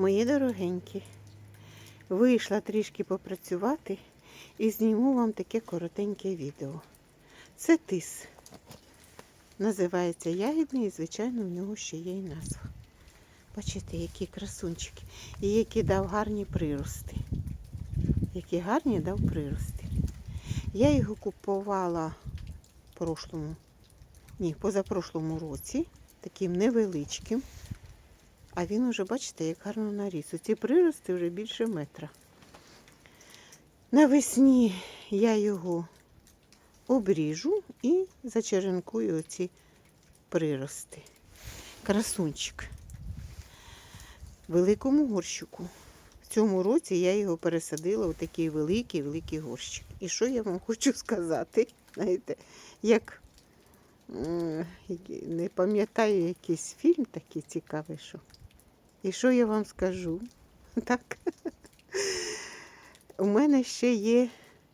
Мої дорогенькі, вийшла трішки попрацювати і зніму вам таке коротеньке відео. Це тис. Називається ягідний і, звичайно, в нього ще є і назва. Бачите, які красунчики. І які дав гарні прирости. Які гарні дав прирости. Я його купувала в прошлому, ні, позапрошлому році, таким невеличким. А він уже, бачите, як гарно наріс. Оці прирости вже більше метра. Навесні я його обріжу і зачеренкую оці прирости. Красунчик. Великому горщику. В цьому році я його пересадила у такий великий великий горщик. І що я вам хочу сказати? Знаєте, як не пам'ятаю якийсь фільм такий цікавий, що. І що я вам скажу? Так. У мене ще є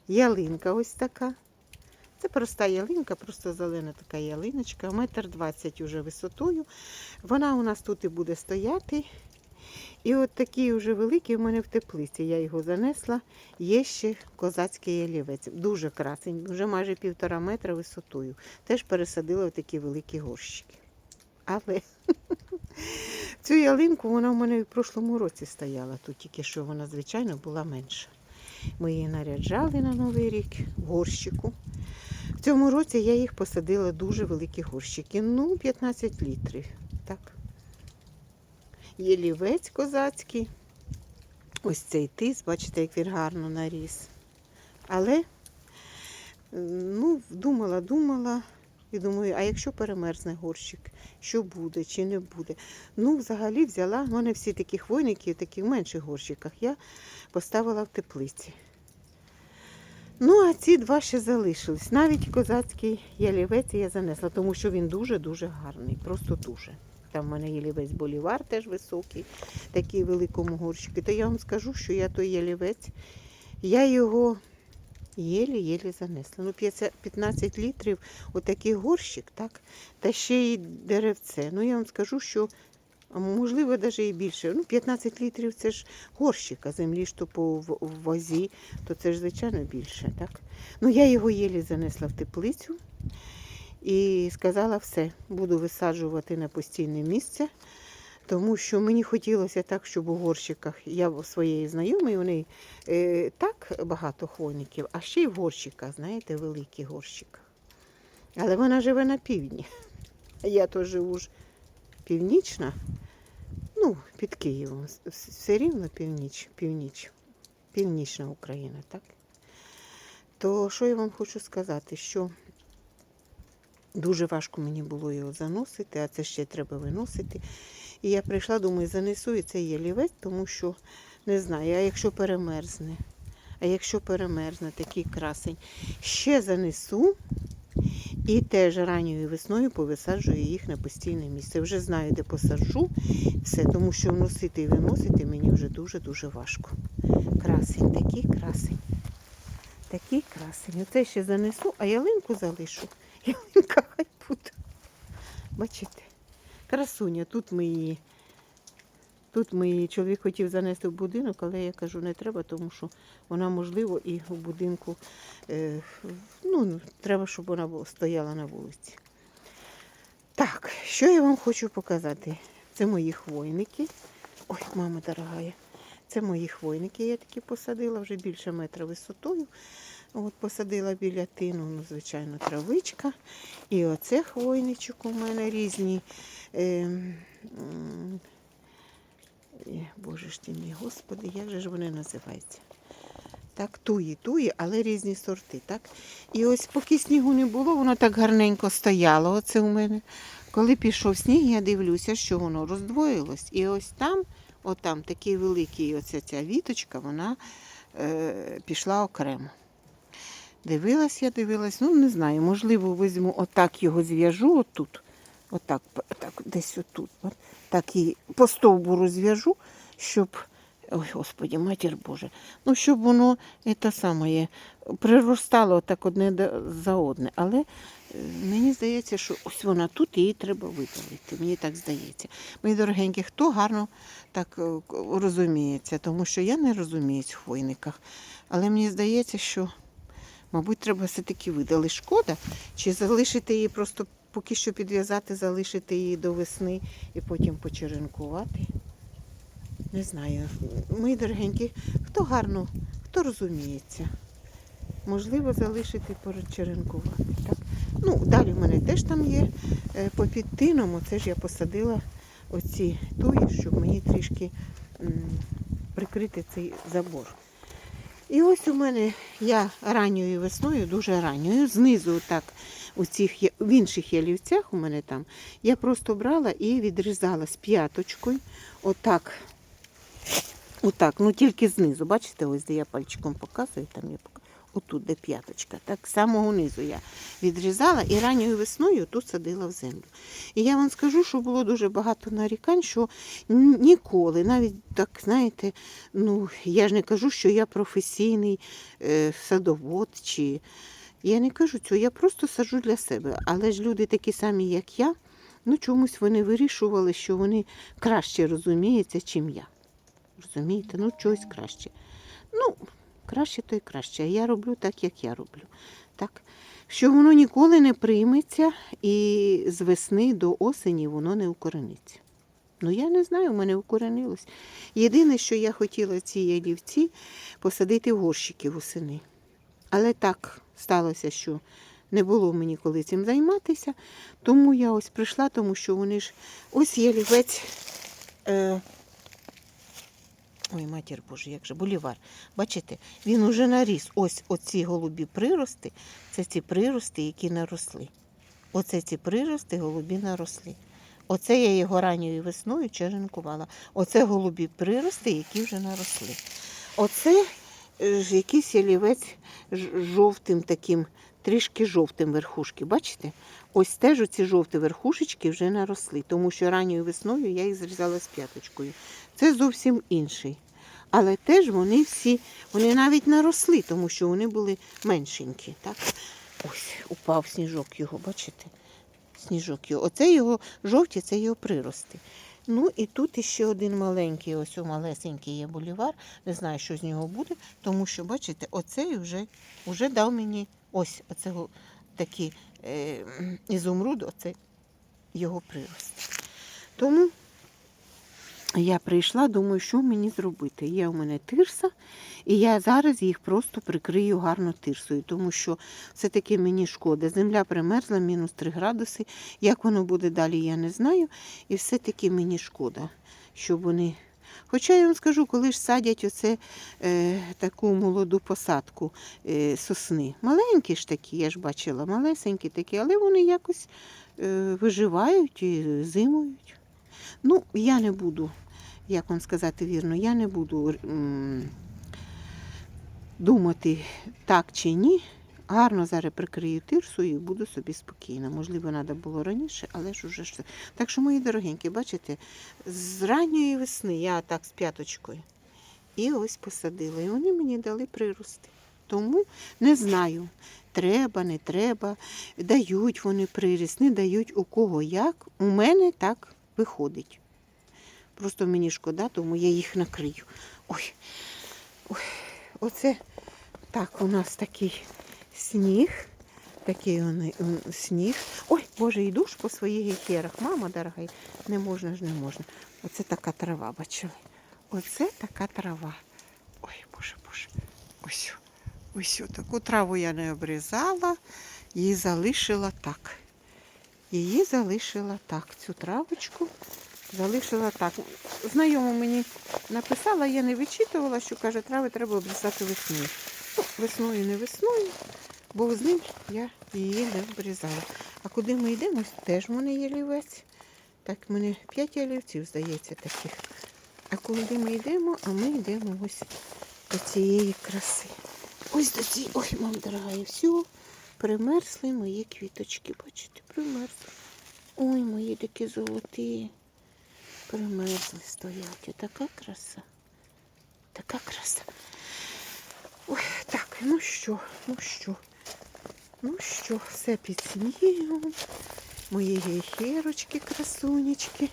ялинка ось така. Це проста ялинка, просто зелена така ялиночка, метр двадцять уже висотою. Вона у нас тут і буде стояти. І от такий уже великий у мене в теплиці. Я його занесла. Є ще козацький ялівець. Дуже красень, вже майже півтора метра висотою. Теж пересадила в такі великі горщики. Але цю ялинку вона в мене і в прошлому році стояла тут, тільки що вона, звичайно, була менша. Ми її наряджали на Новий рік в горщику. В цьому році я їх посадила дуже великі горщики. Ну, 15 літрів. Так. Єлівець козацький. Ось цей тис, бачите, як він гарно наріс. Але, ну, думала, думала. І думаю, а якщо перемерзне горщик, що буде чи не буде? Ну, взагалі взяла, в мене всі такі хвойники в таких менших горщиках я поставила в теплиці. Ну, а ці два ще залишились. Навіть козацький ялівець я занесла, тому що він дуже-дуже гарний, просто дуже. Там в мене ялівець болівар теж високий, такий великому горщику. То я вам скажу, що я той ялівець, я його єлі-єлі занесла. Ну, 15 літрів отакий горщик, так? Та ще й деревце. Ну, я вам скажу, що можливо, навіть і більше. Ну, 15 літрів це ж горщик, а землі ж то по вазі, то це ж, звичайно, більше, так? Ну, я його єлі занесла в теплицю і сказала все, буду висаджувати на постійне місце, тому що мені хотілося так, щоб у горщиках я своєї знайомої, у неї е, так багато хвойників, а ще й в горщиках, знаєте, великий горщик. Але вона живе на півдні. Я то живу ж північна, ну, під Києвом. Все рівно північ, північ, північна Україна, так? То що я вам хочу сказати, що дуже важко мені було його заносити, а це ще треба виносити. І я прийшла, думаю, занесу і цей ялівець, тому що не знаю, а якщо перемерзне, а якщо перемерзне такий красень, ще занесу і теж ранньою весною повисаджую їх на постійне місце. Вже знаю, де посаджу все, тому що вносити і виносити мені вже дуже-дуже важко. Красень, такий красень. Такий красень. Оце ще занесу, а ялинку залишу. Ялинка хай буде. Бачите? Красуня, тут ми її. Тут ми чоловік хотів занести в будинок, але я кажу, не треба, тому що вона, можливо, і в будинку е, ну, треба, щоб вона стояла на вулиці. Так, що я вам хочу показати? Це мої хвойники. Ой, мама дорогая. Це мої хвойники, я такі посадила вже більше метра висотою. От посадила біля тину, ну, звичайно, травичка. І оце хвойничок у мене різні. Е, е, Боже ж ти мій, господи, як же ж вони називаються? Так, туї, туї, але різні сорти. так? І ось поки снігу не було, воно так гарненько стояло. Оце у мене. Коли пішов сніг, я дивлюся, що воно роздвоїлось. І ось там, отам такий великий, оця ця віточка, вона е, пішла окремо. Дивилась я, дивилась, ну не знаю, можливо, візьму отак його зв'яжу отут. Отак, отак, десь отут. От, так і по стовбуру зв'яжу, щоб Ой, Господі, матір Боже. Ну, щоб воно це саме приростало так одне за одне. Але е, мені здається, що ось вона тут, її треба видалити. Мені так здається. Мої дорогенькі, хто гарно так е, розуміється, тому що я не розуміюсь в хвойниках. Але мені здається, що, мабуть, треба все-таки видали. Шкода, чи залишити її просто поки що підв'язати, залишити її до весни і потім почеренкувати. Не знаю. Мої дорогенькі, хто гарно, хто розуміється. Можливо, залишити почеренкувати. Так? Ну, далі в мене теж там є е, попід тином, оце ж я посадила оці туї, щоб мені трішки м, прикрити цей забор. І ось у мене я ранньою весною, дуже ранньою, знизу так у цих в інших ялівцях у мене там, я просто брала і відрізала з п'яточкою, отак, отак, ну тільки знизу. Бачите, ось де я пальчиком показую, там я показую. Отут, де п'яточка, так самого низу я відрізала і ранньою весною тут садила в землю. І я вам скажу, що було дуже багато нарікань, що ніколи, навіть так, знаєте, ну я ж не кажу, що я професійний е, садовод чи я не кажу цього, я просто саджу для себе. Але ж люди такі самі, як я, ну чомусь вони вирішували, що вони краще розуміються, чим я. Розумієте? Ну, чогось краще. Ну, краще то й краще. А я роблю так, як я роблю. Так? Що воно ніколи не прийметься і з весни до осені воно не укорениться. Ну, я не знаю, в мене укоренилось. Єдине, що я хотіла ці ялівці посадити в горщики восени. Але так сталося, що не було мені коли цим займатися. Тому я ось прийшла, тому що вони ж ось ялівець. Е... Ой, матір Боже, як же болівар. Бачите, він уже наріс. Ось оці голубі прирости, це ці прирости, які наросли. Оце ці прирости голубі наросли. Оце я його ранньою весною черенкувала. Оце голубі прирости, які вже наросли. Оце е, ж якийсь ялівець жовтим таким, трішки жовтим верхушки. Бачите? Ось теж оці жовті верхушечки вже наросли, тому що ранньою весною я їх зрізала з п'яточкою. Це зовсім інший. Але теж вони всі, вони навіть наросли, тому що вони були меншенькі. Так? Ось упав сніжок його, бачите? Сніжок його. Оце його жовті, це його прирости. Ну і тут іще один маленький, ось малесенький є болівар. Не знаю, що з нього буде, тому що, бачите, оцей вже, вже дав мені ось оце такі е, ізумруд, оце його прирост. Тому я прийшла, думаю, що мені зробити. Є у мене тирса, і я зараз їх просто прикрию гарно тирсою, тому що все-таки мені шкода. Земля примерзла, мінус 3 градуси. Як воно буде далі, я не знаю. І все-таки мені шкода, щоб вони. Хоча я вам скажу, коли ж садять оце е, таку молоду посадку е, сосни. Маленькі ж такі, я ж бачила, малесенькі такі, але вони якось е, виживають і зимують. Ну, я не буду, як вам сказати вірно, я не буду думати так чи ні. Гарно зараз прикрию тирсою і буду собі спокійна. Можливо, треба було раніше, але ж уже все. Так що, мої дорогенькі, бачите, з ранньої весни я так з п'яточкою. І ось посадила. І вони мені дали прирости. Тому не знаю, треба, не треба. Дають вони приріст, не дають у кого як. У мене так виходить. Просто мені шкода, тому я їх накрию. Ой, ой, оце так у нас такий сніг. Такий он, м, сніг. Ой, Боже, йду ж по своїх гекерах. Мама дорога, не можна ж не можна. Оце така трава, бачили. Оце така трава. Ой, Боже, Боже. Ось. Ось таку траву я не обрізала, її залишила так. Її залишила так. Цю травочку залишила так. Знайома мені написала, я не вичитувала, що каже, трави треба обрізати весною. Ну, весною не весною, бо з ним я її не обрізала. А куди ми йдемо? Теж в мене є лівець. Так, в мене п'ять ялівців, здається, таких. А куди ми йдемо? А ми йдемо ось до цієї краси. Ось до цієї. Ой, мам дорога, і все. Примерзли мої квіточки. Бачите, примерзли. Ой, мої такі золоті. Примерзли стоять. Така краса. така краса. Ой, так, ну що, ну що, ну що, все під снігом. Мої гейхерочки, красунечки.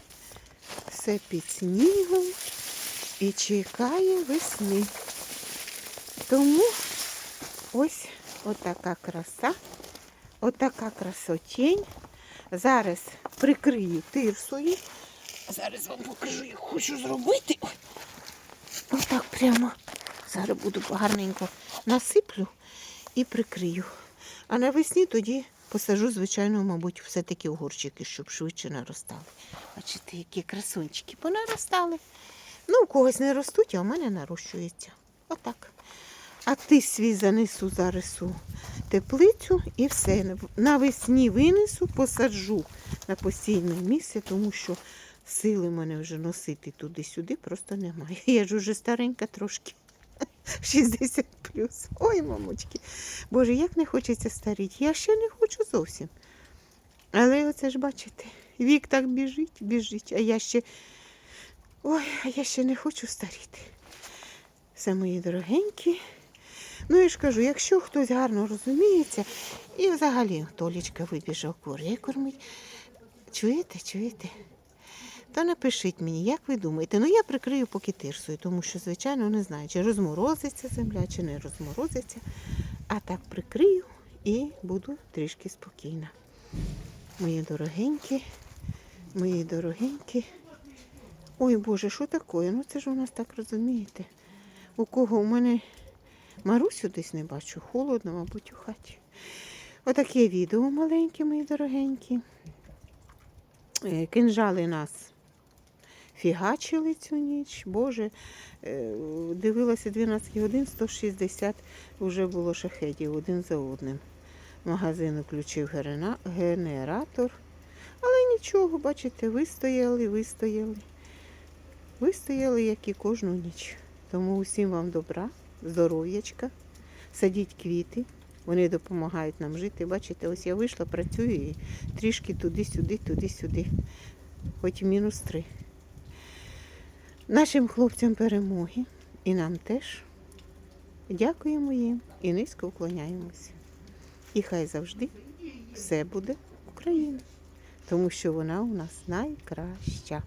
Все під снігом і чекає весни. Тому ось отака краса, отака красотень. Зараз прикрию тирсою. Зараз вам покажу, як хочу зробити. Ой. Отак прямо. Зараз буду гарненько насиплю і прикрию. А навесні тоді посажу, звичайно, мабуть, все-таки огурчики, щоб швидше наростали. Бачите, які красунчики понаростали. Ну, у когось не ростуть, а у мене нарощується. Отак. А ти свій занесу зараз у теплицю і все. Навесні винесу, посаджу на постійне місце, тому що сили мене вже носити туди-сюди просто немає. Я ж уже старенька трошки. 60 плюс. Ой, мамочки. Боже, як не хочеться старіти. Я ще не хочу зовсім. Але оце ж бачите, вік так біжить, біжить, а я ще. Ой, а я ще не хочу старіти. Все мої дорогенькі. Ну я ж кажу, якщо хтось гарно розуміється, і взагалі Толічка вибіжав курей кормить. Чуєте, чуєте? Та напишіть мені, як ви думаєте. Ну я прикрию поки тирсою, тому що, звичайно, не знаю, чи розморозиться земля, чи не розморозиться. А так прикрию і буду трішки спокійна. Мої дорогенькі, мої дорогенькі. Ой Боже, що таке? Ну це ж у нас так розумієте. У кого у мене Марусю десь не бачу, холодно, мабуть, у хаті. Отаке відео маленьке, мої дорогенькі. Е, Кинжали нас фігачили цю ніч. Боже, е, дивилася 12 годин, 160 вже було шахетів один за одним. Магазин включив генератор. Але нічого, бачите, вистояли, вистояли. Вистояли, як і кожну ніч. Тому усім вам добра, здоров'ячка, садіть квіти. Вони допомагають нам жити. Бачите, ось я вийшла, працюю і трішки туди-сюди, туди-сюди. Хоч мінус три. Нашим хлопцям перемоги і нам теж. Дякуємо їм і низько вклоняємося. І хай завжди все буде Україна, тому що вона у нас найкраща.